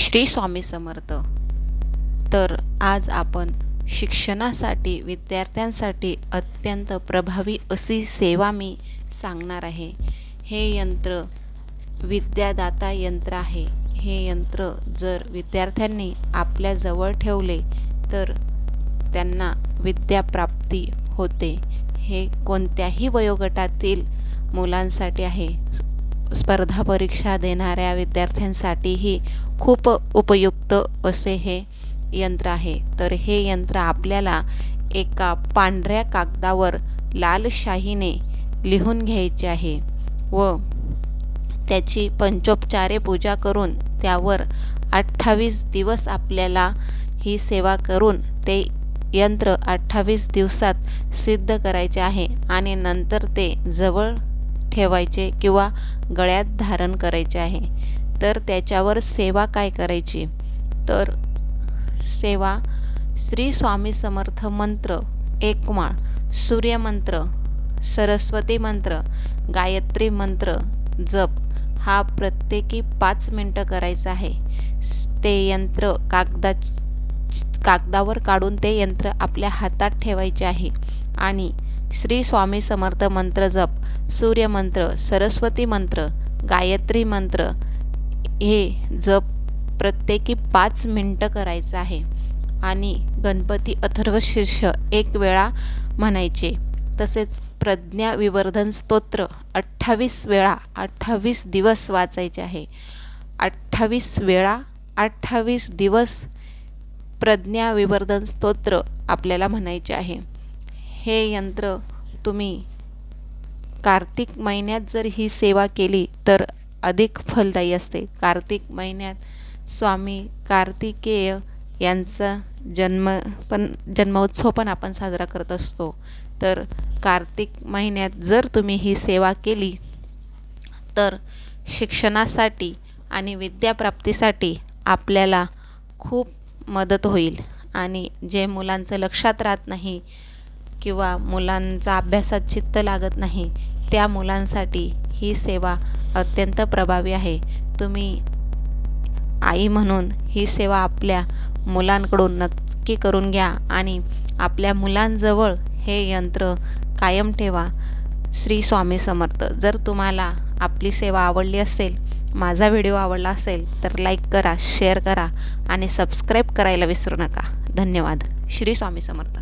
श्री स्वामी समर्थ. तर आज आपण शिक्षणासाठी विद्यार्थ्यांसाठी अत्यंत प्रभावी अशी सेवा मी सांगणार आहे. हे यंत्र विद्यादाता यंत्र आहे. हे यंत्र जर विद्यार्थ्यांनी आपल्याजवळ ठेवले तर त्यांना विद्याप्राप्ती होते. हे कोणत्याही वयोगटातील मुलांसाठी आहे. स्पर्धा परीक्षा देणाऱ्या विद्यार्थ्यांसाठीही खूप उपयुक्त असे हे यंत्र आहे. तर हे यंत्र आपल्याला एका पांढऱ्या कागदावर लाल लिहून घ्यायचे आहे व त्याची पंचोपचारे पूजा करून त्यावर अठ्ठावीस दिवस आपल्याला ही सेवा करून ते यंत्र अठ्ठावीस दिवसात सिद्ध करायचे आहे आणि नंतर ते जवळ ठेवायचे किंवा गळ्यात धारण करायचे आहे तर त्याच्यावर सेवा काय करायची? तर सेवा श्री स्वामी समर्थ मंत्र एकमाळ सूर्यमंत्र सरस्वती मंत्र गायत्री मंत्र जप हा प्रत्येकी पाच मिनटं करायचा आहे. ते यंत्र कागदा कागदावर काढून ते यंत्र आपल्या हातात ठेवायचे आहे आणि श्री स्वामी समर्थ मंत्र जप सूर्यमंत्र सरस्वती मंत्र गायत्री मंत्र हे जप प्रत्येकी पाच मिनटं करायचं आहे. आणि गणपती अथर्व शीर्ष एक वेळा म्हणायचे. तसेच प्रज्ञा विवर्धन स्तोत्र अठ्ठावीस वेळा अठ्ठावीस दिवस वाचायचे आहे. अठ्ठावीस वेळा अठ्ठावीस दिवस प्रज्ञा विवर्धन स्तोत्र आपल्याला म्हणायचे आहे. हे यंत्र तुम्ही कार्तिक महिन्यात जर ही सेवा केली तर अधिक फलदायी असते. कार्तिक महिन्यात स्वामी कार्तिकेय यांचा जन्म पण जन्मोत्सव पण आपण साजरा करत असतो. तर कार्तिक महिन्यात जर तुम्ही ही सेवा केली तर शिक्षणासाठी आणि विद्याप्राप्तीसाठी आपल्याला खूप मदत होईल. आणि जे मुलांचं लक्षात राहत नाही किंवा मुलांचा अभ्यासात चित्त लागत नाही त्या मुलांसाठी ही सेवा अत्यंत प्रभावी आहे. तुम्ही आई म्हणून ही सेवा आपल्या मुलांकडून नक्की करून घ्या आणि आपल्या मुलांजवळ हे यंत्र कायम ठेवा. श्री स्वामी समर्थ. जर तुम्हाला आपली सेवा आवडली असेल माझा व्हिडिओ आवडला असेल तर लाईक करा शेअर करा आणि सबस्क्राईब करायला विसरू नका. धन्यवाद. श्री स्वामी समर्थ.